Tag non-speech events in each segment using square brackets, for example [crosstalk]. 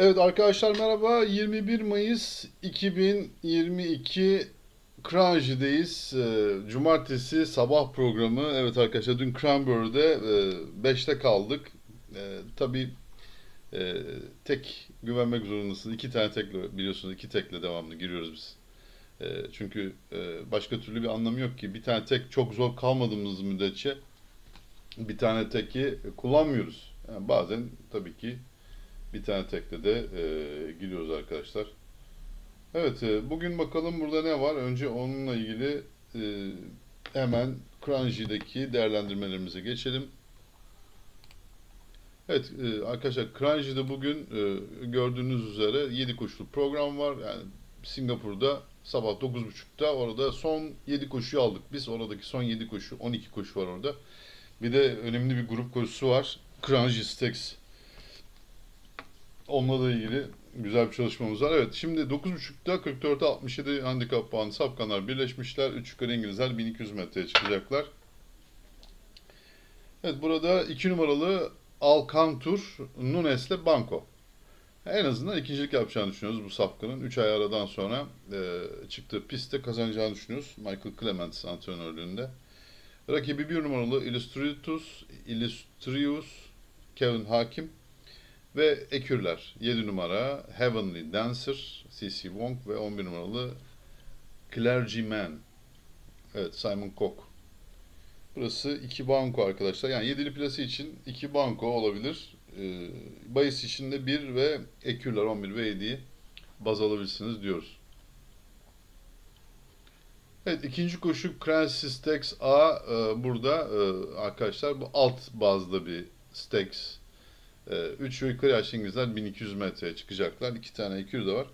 Evet arkadaşlar merhaba. 21 Mayıs 2022 Cranji'deyiz. Ee, Cumartesi sabah programı. Evet arkadaşlar dün Cranberry'de e, 5'te kaldık. E, tabii e, tek güvenmek zorundasınız. İki tane tekle biliyorsunuz iki tekle devamlı giriyoruz biz. E, çünkü e, başka türlü bir anlamı yok ki. Bir tane tek çok zor kalmadığımız müddetçe bir tane teki kullanmıyoruz. Yani bazen tabii ki bir tane tekle de e, giriyoruz arkadaşlar. Evet, e, bugün bakalım burada ne var? Önce onunla ilgili e, hemen Cranji'deki değerlendirmelerimize geçelim. Evet e, arkadaşlar Cranji'de bugün e, gördüğünüz üzere 7 koşulu program var. Yani Singapur'da sabah 9.30'da orada son 7 koşuyu aldık. Biz oradaki son 7 koşu 12 koşu var orada. Bir de önemli bir grup koşusu var. Cranji Stakes. Onunla da ilgili güzel bir çalışmamız var. Evet şimdi 9.30'da 44'e 67 handikap puanı safkanlar birleşmişler. 3 yukarı İngilizler 1200 metreye çıkacaklar. Evet burada 2 numaralı Alcantur Nunes'le Banco. En azından ikincilik yapacağını düşünüyoruz bu safkanın. 3 ay aradan sonra e, çıktığı pistte kazanacağını düşünüyoruz. Michael Clements antrenörlüğünde. Rakibi 1 numaralı Illustritus, Illustrius Kevin Hakim ve Ekürler 7 numara Heavenly Dancer C.C. Wong ve 11 numaralı Clergyman evet Simon Koch. Burası iki banko arkadaşlar. Yani yedili plası için iki banko olabilir. Ee, bahis için de 1 ve Ekürler 11 ve 7'yi baz alabilirsiniz diyoruz. Evet ikinci koşu Crancy Stakes A e, burada e, arkadaşlar bu alt bazda bir Stakes 3 ve yukarı yaşlı İngilizler 1200 metreye çıkacaklar. 2 tane 200 de var.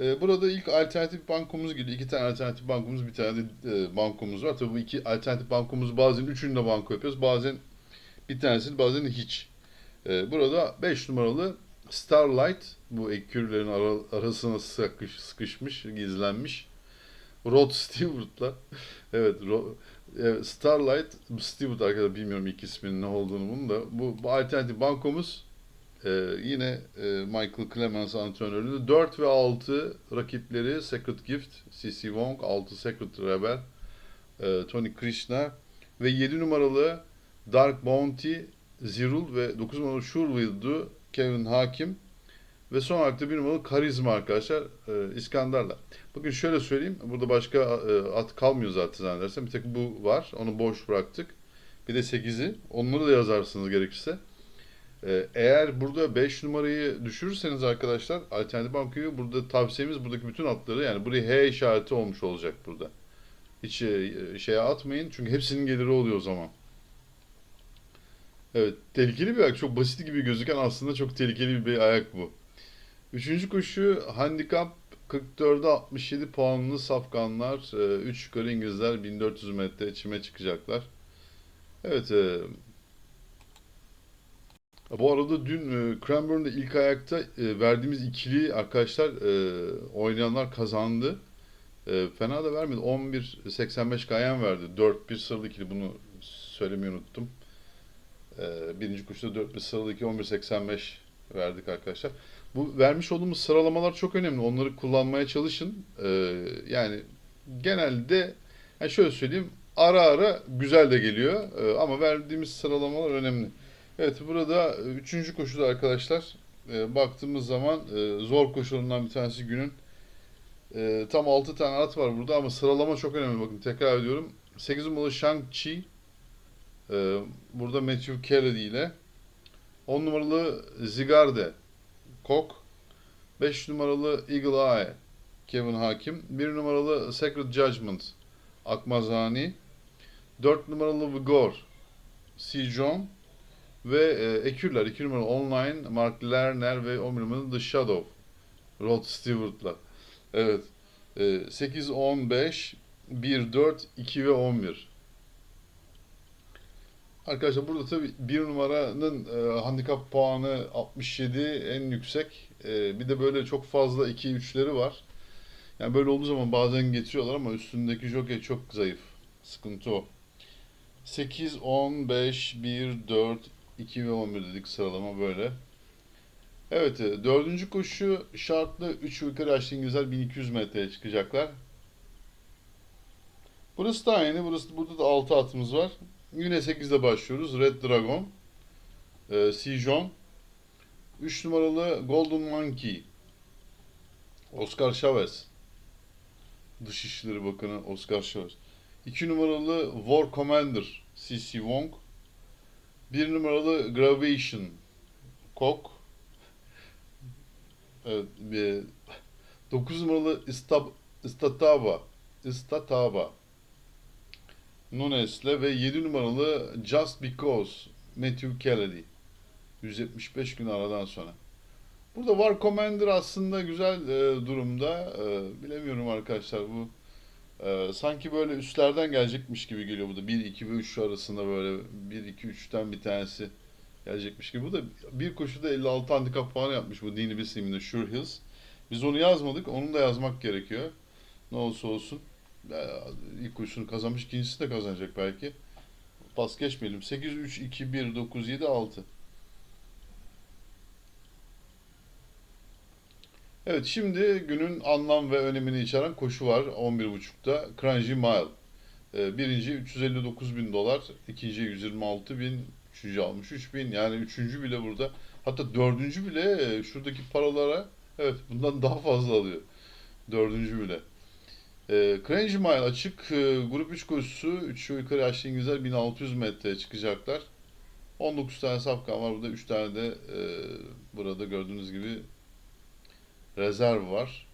Ee, burada ilk alternatif bankomuz geliyor. İki tane alternatif bankomuz, bir tane de e, bankomuz var. Tabii bu iki alternatif bankomuz bazen üçünü de banko yapıyoruz. Bazen bir tanesini, bazen hiç. Ee, burada 5 numaralı Starlight, bu ekürlerin ara, arasına sıkış, sıkışmış, gizlenmiş. Rod Stewart'la. [laughs] evet, Ro, evet, Starlight, Stewart arkadaşlar bilmiyorum ilk isminin ne olduğunu bunun da. Bu, bu alternatif bankomuz ee, yine e, Michael Clemens antrenörlüğünde 4 ve 6 rakipleri Secret Gift, C.C. Wong, 6 Secret Rebel, e, Tony Krishna ve 7 numaralı Dark Bounty, Zirul ve 9 numaralı Shurwild'u Kevin Hakim ve son olarak da 1 numaralı Karizma arkadaşlar e, İskandar'la. Bakın şöyle söyleyeyim, burada başka e, at kalmıyor zaten zannedersem. Bir tek bu var, onu boş bıraktık. Bir de 8'i, onları da yazarsınız gerekirse. Ee, Eğer burada 5 numarayı düşürürseniz arkadaşlar alternatif bankoyu burada tavsiyemiz buradaki bütün atları yani buraya H işareti olmuş olacak burada. Hiç e, şeye atmayın çünkü hepsinin geliri oluyor o zaman. Evet tehlikeli bir ayak çok basit gibi gözüken aslında çok tehlikeli bir ayak bu. Üçüncü koşu handikap 44'e 67 puanlı safkanlar 3 yukarı İngilizler 1400 metre çime çıkacaklar. Evet e, bu arada dün e, Cranbourne'da ilk ayakta e, verdiğimiz ikili arkadaşlar e, oynayanlar kazandı. E, fena da vermedi. 11.85 Gayen verdi. 4-1 sıralı ikili bunu söylemeyi unuttum. E, birinci koşuda 4-1 sıralı ikili 11.85 verdik arkadaşlar. Bu vermiş olduğumuz sıralamalar çok önemli. Onları kullanmaya çalışın. E, yani genelde yani şöyle söyleyeyim ara ara güzel de geliyor. E, ama verdiğimiz sıralamalar önemli. Evet burada üçüncü koşuda arkadaşlar e, baktığımız zaman e, zor koşularından bir tanesi günün. E, tam 6 tane at var burada ama sıralama çok önemli. Bakın tekrar ediyorum. 8 numaralı Shang-Chi e, burada Matthew Kennedy ile 10 numaralı Zigarde Kok 5 numaralı Eagle Eye Kevin Hakim 1 numaralı Secret Judgment Akmazani 4 numaralı Vigor. John ve e, Ekürler, 2 numaralı Online, Mark Lerner ve 11 numaralı The Shadow. Rod Stewart'la. Evet. E, 8, 15, 1, 4, 2 ve 11. Arkadaşlar burada tabii 1 numaranın e, handikap puanı 67 en yüksek. E, bir de böyle çok fazla 2-3'leri var. Yani böyle olduğu zaman bazen getiriyorlar ama üstündeki jockey çok zayıf. Sıkıntı o. 8, 10, 5, 1, 4, 2 ve 11 dedik sıralama böyle. Evet, e, dördüncü koşu şartlı 3 yukarı yaşlı İngilizler 1200 metreye çıkacaklar. Burası da aynı. Burası, burada da 6 atımız var. Yine 8'de başlıyoruz. Red Dragon, e, Sijon, 3 numaralı Golden Monkey, Oscar Chavez, Dışişleri Bakanı Oscar Chavez. 2 numaralı War Commander, C.C. Wong, 1 numaralı Gravation, Kok, Evet, bir 9 numaralı Istab, Istataba, Istataba Nunes'le ve 7 numaralı Just Because Matthew Kennedy 175 gün aradan sonra. Burada War Commander aslında güzel e, durumda. E, bilemiyorum arkadaşlar bu e, sanki böyle üstlerden gelecekmiş gibi geliyor bu da 1 2 ve 3 arasında böyle 1 2 3'ten bir tanesi gelecekmiş gibi. Bu da bir koşuda 56 handikap puanı yapmış bu Dini Bisim'de Sure Hills. Biz onu yazmadık. Onu da yazmak gerekiyor. Ne olursa olsun. İlk koşusunu kazanmış. ikincisi de kazanacak belki. Pas geçmeyelim. 8, 3, 2, 1, 9, 7, 6. Evet şimdi günün anlam ve önemini içeren koşu var 11.30'da. Crunchy Mile. Birinci 359 bin dolar, ikinci 126 bin, üçüncü almış 3 bin. Yani üçüncü bile burada. Hatta dördüncü bile e, şuradaki paralara evet bundan daha fazla alıyor. Dördüncü bile. E, Crunchy Mile açık. E, grup 3 koşusu 3 yukarı yaşlı İngilizler 1600 metreye çıkacaklar. 19 tane safkan var. Burada 3 tane de e, burada gördüğünüz gibi rezerv var.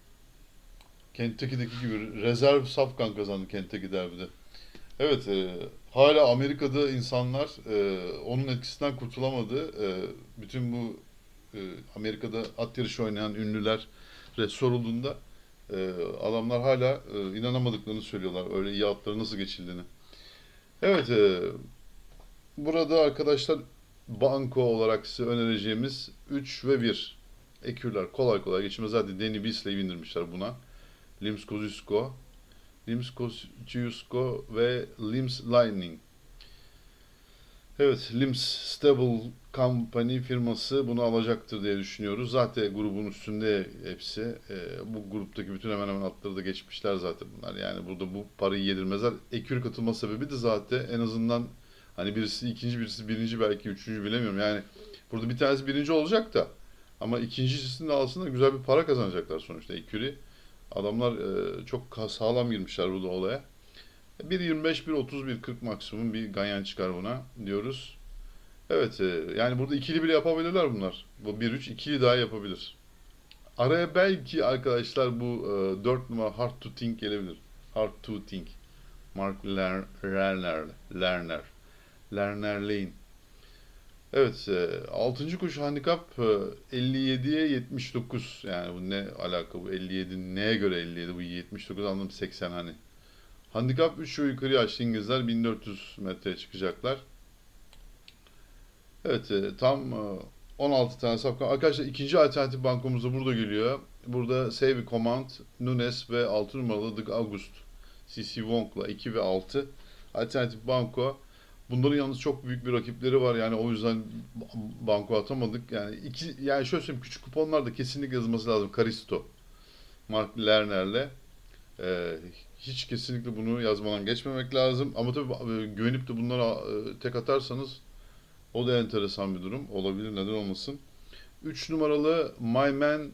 Kentucky'deki gibi rezerv safkan kazandı Kentucky derbide. Evet, e, hala Amerika'da insanlar e, onun etkisinden kurtulamadı. E, bütün bu e, Amerika'da at yarışı oynayan ünlüler sorulduğunda e, adamlar hala e, inanamadıklarını söylüyorlar. Öyle iyi atları nasıl geçildiğini. Evet, e, burada arkadaşlar banko olarak size önereceğimiz 3 ve 1 ekürler kolay kolay geçmez. Zaten Danny Beasley'i bindirmişler buna. Lims Kozusko, Lims Kosciuszko ve Lims Lightning. Evet, Lims Stable Company firması bunu alacaktır diye düşünüyoruz. Zaten grubun üstünde hepsi. Ee, bu gruptaki bütün hemen hemen atları da geçmişler zaten bunlar. Yani burada bu parayı yedirmezler. Ekür katılma sebebi de zaten en azından hani birisi ikinci, birisi birinci, belki üçüncü bilemiyorum. Yani burada bir tanesi birinci olacak da ama ikincisini de alsın da güzel bir para kazanacaklar sonuçta Ekür'i. Adamlar e, çok sağlam girmişler burada olaya. 1.25, 1.30, 1.40 maksimum bir ganyan çıkar buna diyoruz. Evet e, yani burada ikili bile yapabilirler bunlar. Bu 1-3 ikili daha yapabilir. Araya belki arkadaşlar bu e, 4 numara Hard to Think gelebilir. Hard to Think. Mark Ler- Lerner. Lerner. Lerner Lane. Evet, e, 6. koşu handikap e, 57'ye 79. Yani bu ne alaka bu 57 neye göre 57 bu 79 anladım 80 hani. Handikap 3 ve yukarı yaşlı İngilizler 1400 metreye çıkacaklar. Evet e, tam e, 16 tane safkan. Arkadaşlar ikinci alternatif bankomuz da burada geliyor. Burada Save Command, Nunes ve 6 numaralı Dık August. CC Wong'la 2 ve 6. Alternatif banko. Bunların yalnız çok büyük bir rakipleri var yani o yüzden banko atamadık. Yani iki yani şöyle söyleyeyim küçük kuponlar da kesinlikle yazılması lazım. Karisto. Mark Lerner'le. Ee, hiç kesinlikle bunu yazmadan geçmemek lazım. Ama tabii e, güvenip de bunlara e, tek atarsanız o da enteresan bir durum. Olabilir neden olmasın. 3 numaralı My Man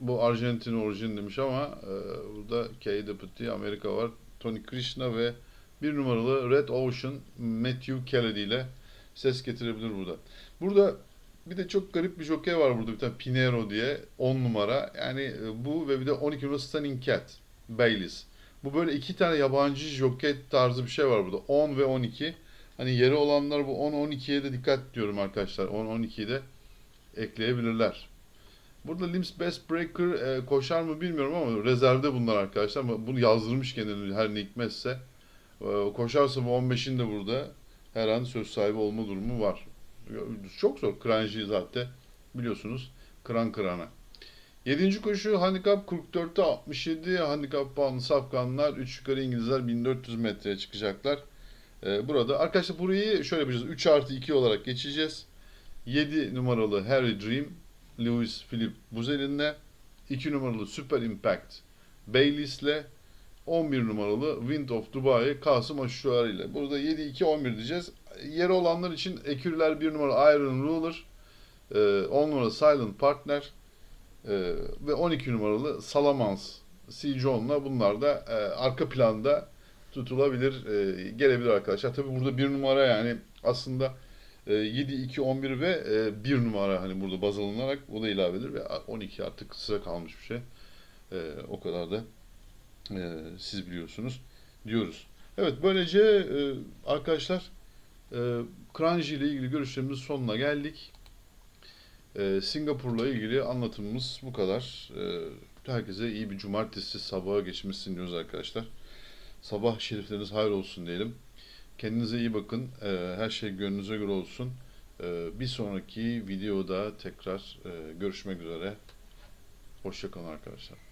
bu Arjantin orijin demiş ama e, burada K. Deputy Amerika var. Tony Krishna ve bir numaralı Red Ocean Matthew Kennedy ile ses getirebilir burada. Burada bir de çok garip bir jockey var burada bir tane Pinero diye 10 numara. Yani bu ve bir de 12 numara Stunning Cat Baileys. Bu böyle iki tane yabancı jockey tarzı bir şey var burada. 10 ve 12. Hani yeri olanlar bu 10-12'ye de dikkat diyorum arkadaşlar. 10-12'yi de ekleyebilirler. Burada Lims Best Breaker e, koşar mı bilmiyorum ama rezervde bunlar arkadaşlar. Bunu yazdırmış kendini her ne hikmetse. E, koşarsa bu 15'in de burada her an söz sahibi olma durumu var. Çok zor. Kranji zaten biliyorsunuz. Kıran kırana. 7. koşu handikap 44'te 67 handikap puanlı safkanlar 3 yukarı İngilizler 1400 metreye çıkacaklar. Ee, burada arkadaşlar burayı şöyle yapacağız. 3 artı 2 olarak geçeceğiz. 7 numaralı Harry Dream, Louis Philippe Buzelin'le 2 numaralı Super Impact Bayliss'le 11 numaralı Wind of Dubai Kasım Aşuari ile. Burada 7-2-11 diyeceğiz. Yeri olanlar için ekürler 1 numara Iron Ruler, e, 10 numara Silent Partner e, ve 12 numaralı Salamans C. John'la bunlar da e, arka planda tutulabilir, e, gelebilir arkadaşlar. Tabi burada 1 numara yani aslında e, 7, 2, 11 ve e, 1 numara hani burada baz alınarak o da ilave edilir ve 12 artık sıra kalmış bir şey. E, o kadar da e, siz biliyorsunuz diyoruz. Evet böylece e, arkadaşlar e, Kranji ile ilgili görüşlerimizin sonuna geldik. E, Singapur'la ilgili anlatımımız bu kadar. E, herkese iyi bir cumartesi sabahı geçmişsin diyoruz arkadaşlar. Sabah şerifleriniz hayır olsun diyelim. Kendinize iyi bakın. E, her şey gönlünüze göre olsun. E, bir sonraki videoda tekrar e, görüşmek üzere. Hoşçakalın arkadaşlar.